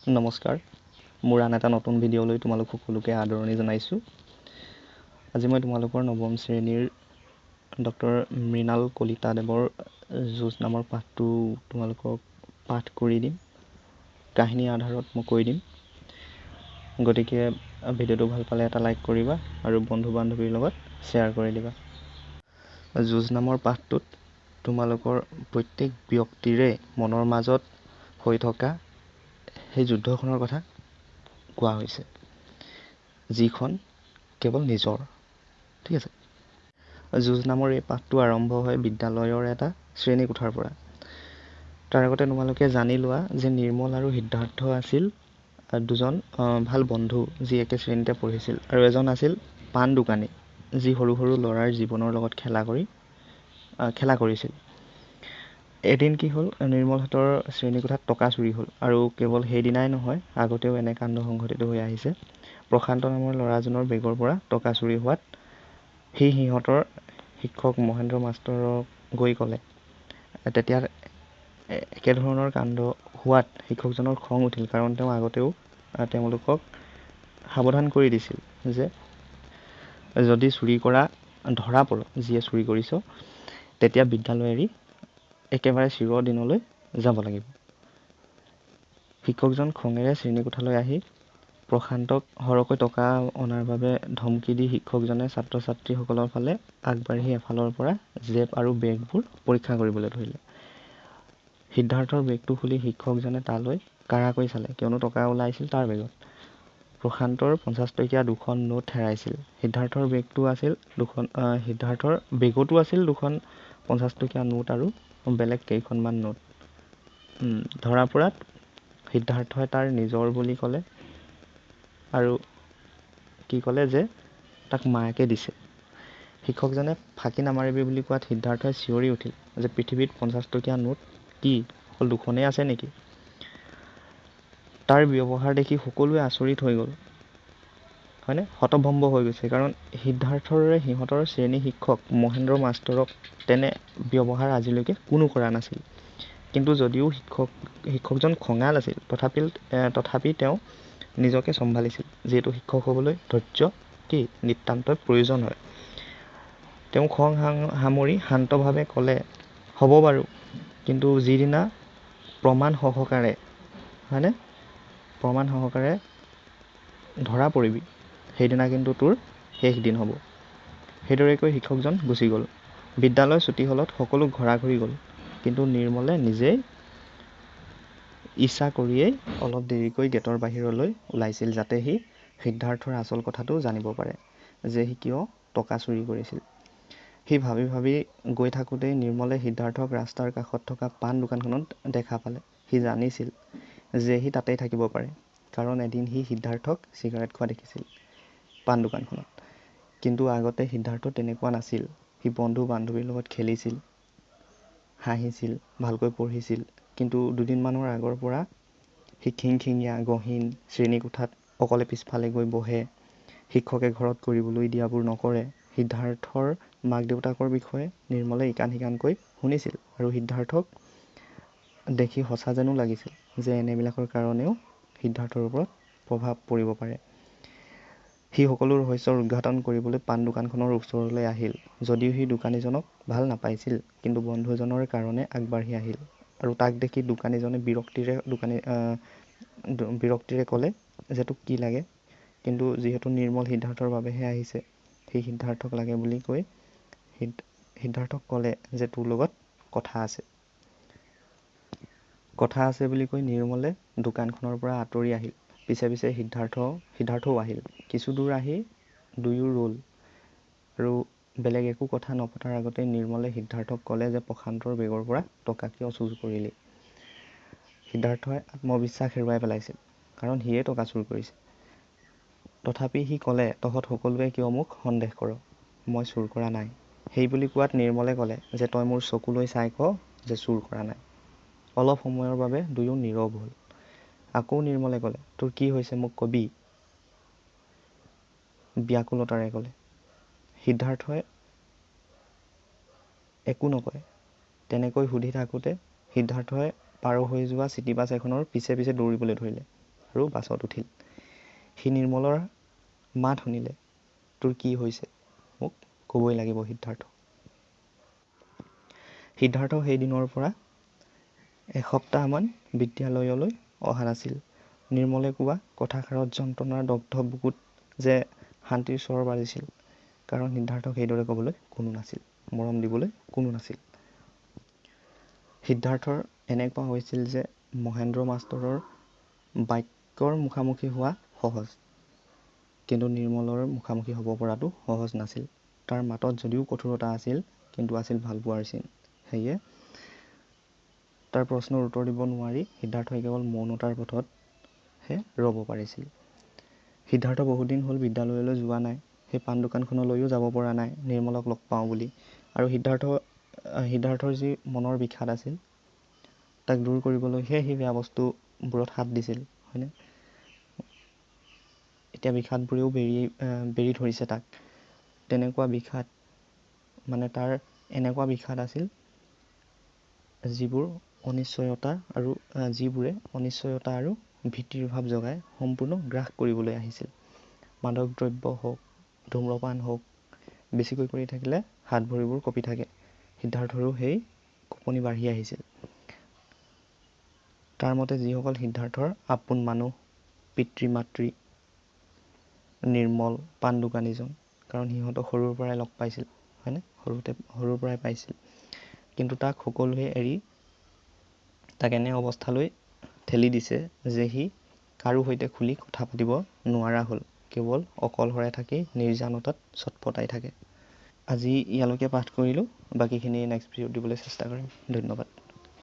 নমস্কাৰ। মোৰ আন এটা নতুন ভিডিঅ'লৈ তোমালোক সকলোকে আদৰণি জনাইছোঁ। আজি মই তোমালোকৰ নৱম শ্ৰেণীৰ ডক্টৰ মৃণাল কলিতাদেৱৰ যুঁজ নামৰ পাঠটো তোমালোকক পাঠ কৰি দিম। কাহিনীৰ আধাৰত মই কৈ দিম। গতিকে ভিডিঅ'টো ভাল পালে এটা লাইক কৰিবা আৰু বন্ধু বান্ধৱীৰ লগত শ্বেয়াৰ কৰি দিবা। যুঁজ নামৰ পাঠটোত তোমালোকৰ প্ৰত্যেক ব্যক্তিৰে মনৰ মাজত হৈ থকা সেই যুদ্ধখনৰ কথা কোৱা হৈছে। যিখন কেৱল নিজৰ ঠিক আছে? যুঁজ নামৰ এই পাঠটো আৰম্ভ হয় বিদ্যালয়ৰ এটা শ্ৰেণীকোঠাৰ পৰা। তাৰ আগতে তোমালোকে জানি লোৱা যে নিৰ্মল আৰু সিদ্ধাৰ্থ আছিল দুজন ভাল বন্ধু যি একে শ্ৰেণীতে পঢ়িছিল আৰু এজন আছিল পাণ দোকানী যি সৰু সৰু ল'ৰাৰ জীৱনৰ লগত খেলা কৰি খেলা কৰিছিল। এদিন কি হ'ল নিৰ্মলহঁতৰ শ্ৰেণীকোঠাত টকা চুৰি হ'ল আৰু কেৱল সেইদিনাই নহয় আগতেও এনে কাণ্ড সংঘটিত হৈ আহিছে। প্ৰশান্ত নামৰ ল'ৰাজনৰ বেগৰ পৰা টকা চুৰি হোৱাত সি সিহঁতৰ শিক্ষক মহেন্দ্ৰ মাষ্টৰক গৈ ক'লে। তেতিয়া একেধৰণৰ কাণ্ড হোৱাত শিক্ষকজনৰ খং উঠিল কাৰণ তেওঁ আগতেও তেওঁলোকক সাৱধান কৰি দিছিল যে যদি চুৰি কৰা ধৰা পৰ যিয়ে চুৰি কৰিছ তেতিয়া বিদ্যালয় এৰি একেবাৰে চিৰদিনলৈ যাব লাগিব। শিক্ষকজন খঙেৰে শ্ৰেণীকোঠালৈ আহি প্ৰশান্তক সৰহকৈ টকা অনাৰ বাবে ধমকি দি শিক্ষকজনে ছাত্ৰ ছাত্ৰীসকলৰ ফালে আগবাঢ়ি এফালৰ পৰা জেপ আৰু বেগবোৰ পৰীক্ষা কৰিবলৈ ধৰিলে। সিদ্ধাৰ্থৰ বেগটো খুলি শিক্ষকজনে তালৈ কাঢ়াকৈ চালে কিয়নো টকা ওলাইছিল তাৰ বেগত। প্ৰশান্তৰ পঞ্চাছ টকীয়া দুখন নোট হেৰাইছিল। সিদ্ধাৰ্থৰ বেগটো আছিল দুখন সিদ্ধাৰ্থৰ বেগতো আছিল দুখন পঞ্চাছ টকীয়া নোট আৰু বেলেগ কেইখনমান নোট। ধৰা পৰাত সিদ্ধাৰ্থই তাৰ নিজৰ বুলি ক'লে আৰু কি ক'লে যে তাক মায়াকে দিছে। শিক্ষকজনে ফাঁকি নামাৰিবি বুলি কোৱাত সিদ্ধাৰ্থই চিঞৰি উঠিল যে পৃথিৱীত পঞ্চাছ টকীয়া নোট কি অকল দুখনেই আছে নেকি? তাৰ ব্যৱহাৰ দেখি সকলোৱে আচৰিত হৈ গ'ল। হয়নে? হতভম্ব হৈ গৈছে। কাৰণ সিদ্ধাৰ্থৰে সিহঁতৰ শ্ৰেণী শিক্ষক মহেন্দ্ৰ মাষ্টৰক তেনে ব্যৱহাৰ আজিলৈকে কোনো কৰা নাছিল। কিন্তু যদিও শিক্ষক শিক্ষকজন খঙাল আছিল তথাপি তথাপি তেওঁ নিজকে চম্ভালিছিল। যিহেতু শিক্ষক হ'বলৈ ধৈৰ্য কি নিতান্তই প্ৰয়োজন হয়। তেওঁ খং সামৰি শান্তভাৱে ক'লে হ'ব বাৰু। কিন্তু যিদিনা প্ৰমাণ সহকাৰে হয়নে? প্ৰমাণ সহকাৰে ধৰা পৰিবি। সেইদিনা কিন্তু তোৰ শেষ দিন হ'ব। সেইদৰে কৈ শিক্ষকজন গুচি গ'ল। বিদ্যালয় ছুটী হ'লত সকলো ঘৰা ঘৰি গ'ল। কিন্তু নিৰ্মলে নিজেই ইচ্ছা কৰিয়েই অলপ দেৰিকৈ গেটৰ বাহিৰলৈ ওলাইছিল যাতে সি সিদ্ধাৰ্থৰ আচল কথাটো জানিব পাৰে যে সি কিয় টকা চুৰি কৰিছিল। সি ভাবি ভাবি গৈ থাকোঁতেই নিৰ্মলে সিদ্ধাৰ্থক ৰাস্তাৰ কাষত থকা পাণ দোকানখনত দেখা পালে। সি জানিছিল যে সি তাতেই থাকিব পাৰে কাৰণ এদিন সি সিদ্ধাৰ্থক চিগাৰেট খোৱা দেখিছিল। পাণ দোকানখনত। কিন্তু আগতে সিদ্ধাৰ্থ তেনেকুৱা নাছিল। সি বন্ধু বান্ধৱীৰ লগত খেলিছিল হাঁহিছিল ভালকৈ পঢ়িছিল। কিন্তু দুদিনমানৰ আগৰ পৰা সি খিংখিঙীয়া গহীন শ্ৰেণীকোঠাত অকলে পিছফালে গৈ বহে। শিক্ষকে ঘৰত কৰিবলৈ দিয়াবোৰ নকৰে। সিদ্ধাৰ্থৰ মাক দেউতাকৰ বিষয়ে নিৰ্মলে ইকান সিকানকৈ শুনিছিল আৰু সিদ্ধাৰ্থক দেখি সঁচা যেনো লাগিছিল যে এনেবিলাকৰ কাৰণেও সিদ্ধাৰ্থৰ ওপৰত প্ৰভাৱ পৰিব পাৰে। সি সকলো ৰহস্য উদঘাটন কৰিবলৈ পাণ দোকানখনৰ ওচৰলৈ আহিল যদিও সি দোকানীজনক ভাল নাপাইছিল কিন্তু বন্ধুজনৰ কাৰণে আগবাঢ়ি আহিল। আৰু তাক দেখি দোকানীজনে বিৰক্তিৰে দোকানী বিৰক্তিৰে ক'লে যে তোক কি লাগে কিন্তু যিহেতু নিৰ্মল সিদ্ধাৰ্থৰ বাবেহে আহিছে সি সিদ্ধাৰ্থক লাগে বুলি কৈ সিদ্ধাৰ্থক ক'লে যে তোৰ লগত কথা আছে। কথা আছে বুলি কৈ নিৰ্মলে দোকানখনৰ পৰা আঁতৰি আহিল। পিছে পিছে সিদ্ধাৰ্থ সিদ্ধাৰ্থও আহিল। কিছু দূৰ আহি দুয়ো ৰ'ল। আৰু বেলেগ একো কথা নপতাৰ আগতে নিৰ্মলে সিদ্ধাৰ্থক ক'লে যে প্ৰশান্তৰ বেগৰ পৰা টকা কিয় চুৰ কৰিলি। সিদ্ধাৰ্থই আত্মবিশ্বাস হেৰুৱাই পেলাইছিল কাৰণ সিয়ে টকা চুৰ কৰিছে। তথাপি সি ক'লে তহঁত সকলোৱে কিয় মোক সন্দেহ কৰ? মই চুৰ কৰা নাই। সেই বুলি কোৱাত নিৰ্মলে ক'লে যে তই মোৰ চকুলৈ চাই ক যে চুৰ কৰা নাই। অলপ সময়ৰ বাবে দুয়ো নীৰৱ হ'ল। আকৌ নিৰ্মলে ক'লে তোৰ কি হৈছে মোক কবি? ব্যাকুলতাৰে ক'লে সিদ্ধাৰ্থই একো নকয়। তেনেকৈ সুধি থাকোঁতে সিদ্ধাৰ্থই পাৰ হৈ যোৱা চিটিবাছ এখনৰ পিছে পিছে দৌৰিবলৈ ধৰিলে আৰু বাছত উঠিল। সি নিৰ্মলৰ মাত শুনিলে তোৰ কি হৈছে? মোক ক'বই লাগিব সিদ্ধাৰ্থ। সিদ্ধাৰ্থ সেইদিনৰ পৰা এসপ্তাহমান বিদ্যালয়লৈ অহা নাছিল নিৰ্মলে কোৱা কথাষাৰত যন্ত্ৰণাৰ দগ্ধ বুকুত যে শান্তিৰ স্বৰ বাজিছিল কাৰণ সিদ্ধাৰ্থক সেইদৰে ক'বলৈ কোনো নাছিল মৰম দিবলৈ কোনো নাছিল। সিদ্ধাৰ্থৰ এনেকুৱা হৈছিল যে মহেন্দ্ৰ মাষ্টৰৰ বাক্যৰ মুখামুখি হোৱা সহজ কিন্তু নিৰ্মলৰ মুখামুখি হ'ব পৰাটো সহজ নাছিল। তাৰ মাতত যদিও কঠোৰতা আছিল কিন্তু আছিল ভালপোৱাৰ চিন। সেয়ে তাৰ প্ৰশ্নৰ উত্তৰ দিব নোৱাৰি। সিদ্ধাৰ্থই কেৱল মৌনতাৰ পথতহে ৰ'ব পাৰিছিল। সিদ্ধাৰ্থ বহুদিন হ'ল বিদ্যালয়লৈ যোৱা নাই। সেই পাণ দোকানখনলৈও যাব পৰা নাই। নিৰ্মলক লগ পাওঁ বুলি। আৰু সিদ্ধাৰ্থ সিদ্ধাৰ্থৰ যি মনৰ বিষাদ আছিল তাক দূৰ কৰিবলৈহে সি বেয়া বস্তুবোৰত হাত দিছিল হয়নে? এতিয়া বিষাদবোৰেও বেৰি বেৰি ধৰিছে তাক। তেনেকুৱা বিষাদ মানে তাৰ এনেকুৱা বিষাদ আছিল যিবোৰ অনিশ্চয়তা আৰু যিবোৰে অনিশ্চয়তা আৰু ভীতিৰ ভাৱ জগাই সম্পূৰ্ণ গ্ৰাস কৰিবলৈ আহিছিল। মাদক দ্ৰব্য হওক ধূম্ৰপান হওক বেছিকৈ কৰি থাকিলে হাত ভৰিবোৰ কঁপি থাকে। সিদ্ধাৰ্থৰো সেই কঁপনি বাঢ়ি আহিছিল। তাৰ মতে যিসকল সিদ্ধাৰ্থৰ আপোন মানুহ পিতৃ মাতৃ নিৰ্মল পাণ দোকানীজন কাৰণ সিহঁতক সৰুৰ পৰাই লগ পাইছিল হয়নে? সৰুতে সৰুৰ পৰাই পাইছিল। কিন্তু তাক সকলোৱে এৰি তাক এনে অৱস্থালৈ ঠেলি দিছে যে সি কাৰো সৈতে খুলি কথা পাতিব নোৱাৰা হ'ল। কেৱল অকলশৰে থাকি নিৰ্জানতাত ছটপটাই থাকে। আজি ইয়ালৈকে পাঠ কৰিলোঁ। বাকীখিনি নেক্সট ভিডিঅ'ত দিবলৈ চেষ্টা কৰিম। ধন্যবাদ।